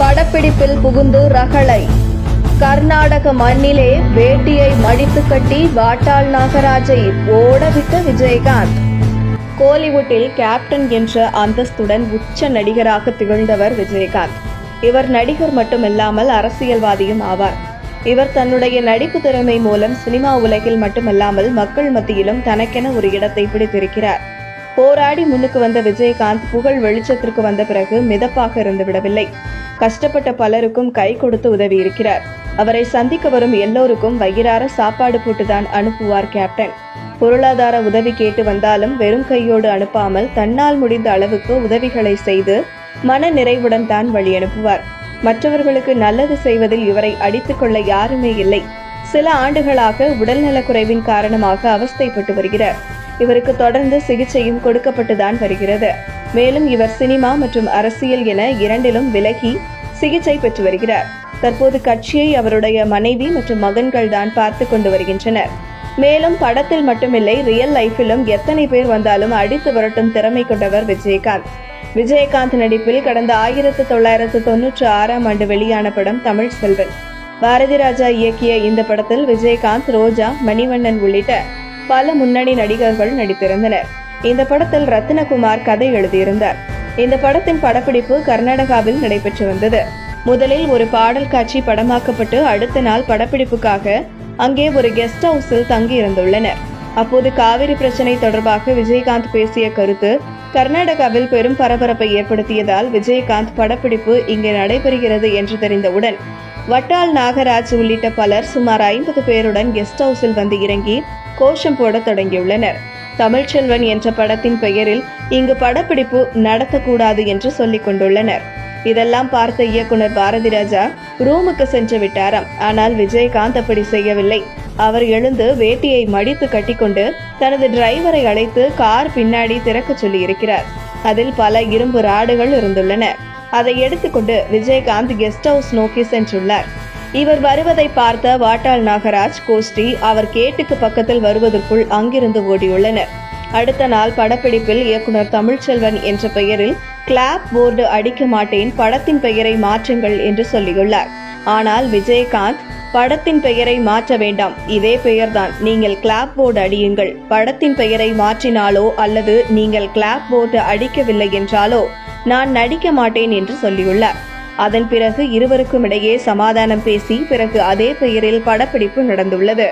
படப்பிடிப்பில் புகுந்து ரகளை. கர்நாடக மண்ணிலே வேட்டியை மடித்து கட்டி வாட்டாள் நாகராஜை ஓடவிட்ட விஜயகாந்த். கோலிவுட்டில் கேப்டன் என்ற அந்தஸ்துடன் உச்ச நடிகராக திகழ்ந்தவர் விஜயகாந்த். இவர் நடிகர் மட்டுமல்லாமல் அரசியல்வாதியும் ஆவார். இவர் தன்னுடைய நடிப்பு திறமை மூலம் சினிமா உலகில் மட்டுமல்லாமல் மக்கள் மத்தியிலும் தனக்கென ஒரு இடத்தை பிடித்திருக்கிறார். போராடி முன்னுக்கு வந்த விஜயகாந்த் புகழ் வெளிச்சத்திற்கு வந்த பிறகு மிதப்பாக இருந்து விடவில்லை. கஷ்டப்பட்ட பலருக்கும் கை கொடுத்து உதவி இருக்கிறார். அவரை சந்திக்க வரும் எல்லோருக்கும் வயிறார சாப்பாடு போட்டுதான் அனுப்புவார் கேப்டன். பொருளாதார உதவி கேட்டு வந்தாலும் வெறும் கையோடு அனுப்பாமல் தன்னால் முடிந்த அளவுக்கு உதவிகளை செய்து மன நிறைவுடன் தான் வழி அனுப்புவார். மற்றவர்களுக்கு நல்லது செய்வதில் இவரை அடித்துக் கொள்ள யாருமே இல்லை. சில ஆண்டுகளாக உடல்நலக்குறைவின் காரணமாக அவஸ்தைப்பட்டு வருகிறார். இவருக்கு தொடர்ந்து சிகிச்சையும் கொடுக்கப்பட்டுதான் வருகிறது. மேலும் இவர் சினிமா மற்றும் அரசியல் என இரண்டிலும் விலகி சிகிச்சை பெற்று வருகிறார். தற்போது கட்சியை அவருடைய மனைவி மற்றும் மகன்கள் தான் பார்த்து கொண்டு வருகின்றனர். மேலும் படத்தில் மட்டுமில்லை ரியல் லைஃபிலும் எத்தனை பேர் வந்தாலும் அடித்து விரட்டும் திறமை கொண்டவர் விஜயகாந்த். விஜயகாந்த் நடிப்பில் கடந்த ஆயிரத்து தொள்ளாயிரத்து தொன்னூற்று ஆறாம் ஆண்டு வெளியான படம் தமிழ் செல்வன். பாரதி ராஜா இயக்கிய இந்த படத்தில் விஜயகாந்த் ரோஜா மணிவண்ணன் உள்ளிட்ட பல முன்னணி நடிகர்கள் நடித்திருந்தனர். இந்த படத்தில் ரத்னகுமார் கதை எழுதியிருந்தார். இந்த படத்தின் படப்பிடிப்பு கர்நாடகாவில் நடைபெற்று வந்தது. முதலில் ஒரு பாடல் காட்சி படமாக்கப்பட்டு அடுத்த நாள் படப்பிடிப்புக்காக அங்கே ஒரு கெஸ்ட் ஹவுஸில் தங்கியிருந்துள்ளனர். அப்போது காவிரி பிரச்சனை தொடர்பாக விஜயகாந்த் பேசிய கருத்து கர்நாடகாவில் பெரும் பரபரப்பை ஏற்படுத்தியதால் விஜயகாந்த் படப்பிடிப்பு இங்கே நடைபெறுகிறது என்று தெரிந்தவுடன் வட்டால் நாகராஜ் உள்ளிட்ட பலர் சுமார் ஐம்பது பேருடன் கெஸ்ட் ஹவுஸில் வந்து இறங்கி கோஷம் போட தொடங்கியுள்ளனர். தமிழ்ச்செல்வன் என்ற படத்தின் பெயரில் இங்கு படப்பிடிப்பு நடத்தக்கூடாது என்று சொல்லிக் கொண்டுள்ளனர். இதெல்லாம் பார்த்த இயக்குனர் பாரதி ராஜா ரூமுக்கு சென்று விட்டாராம் ஆனால் விஜயகாந்த் அப்படி செய்யவில்லை. அவர் எழுந்து வேட்டியை மடித்து கட்டிக்கொண்டு தனது டிரைவரை அழைத்து கார் பின்னாடி திறக்க சொல்லி இருக்கிறார் அதில் பல இரும்பு ராடுகள் இருந்துள்ளன. அதை எடுத்துக்கொண்டு விஜயகாந்த் கெஸ்ட் ஹவுஸ் நோக்கி சென்றுள்ளார். இவர் வருவதை பார்த்த வாட்டாள் நாகராஜ் கோஷ்டி அவர் கேட்டுக்கு பக்கத்தில் வருவதற்குள் அங்கிருந்து ஓடியுள்ளனர். அடுத்த நாள் படப்பிடிப்பில் இயக்குனர் தமிழ்ச்செல்வன் என்ற பெயரில் கிளாப் போர்டு அடிக்க மாட்டேன் படத்தின் பெயரை மாற்றுங்கள் என்று சொல்லியுள்ளார். ஆனால் விஜயகாந்த் படத்தின் பெயரை மாற்ற வேண்டாம் இதே பெயர்தான் நீங்கள் கிளாப் போர்டு அடியுங்கள். படத்தின் பெயரை மாற்றினாலோ அல்லது நீங்கள் கிளாப் போர்டு அடிக்கவில்லை என்றாலோ நான் நடிக்க மாட்டேன் என்று சொல்லியுள்ளார். அதன் பிறகு இருவருக்கும் இடையே சமாதானம் பேசி பிறகு அதே பெயரில் படப்பிடிப்பு நடந்துள்ளது.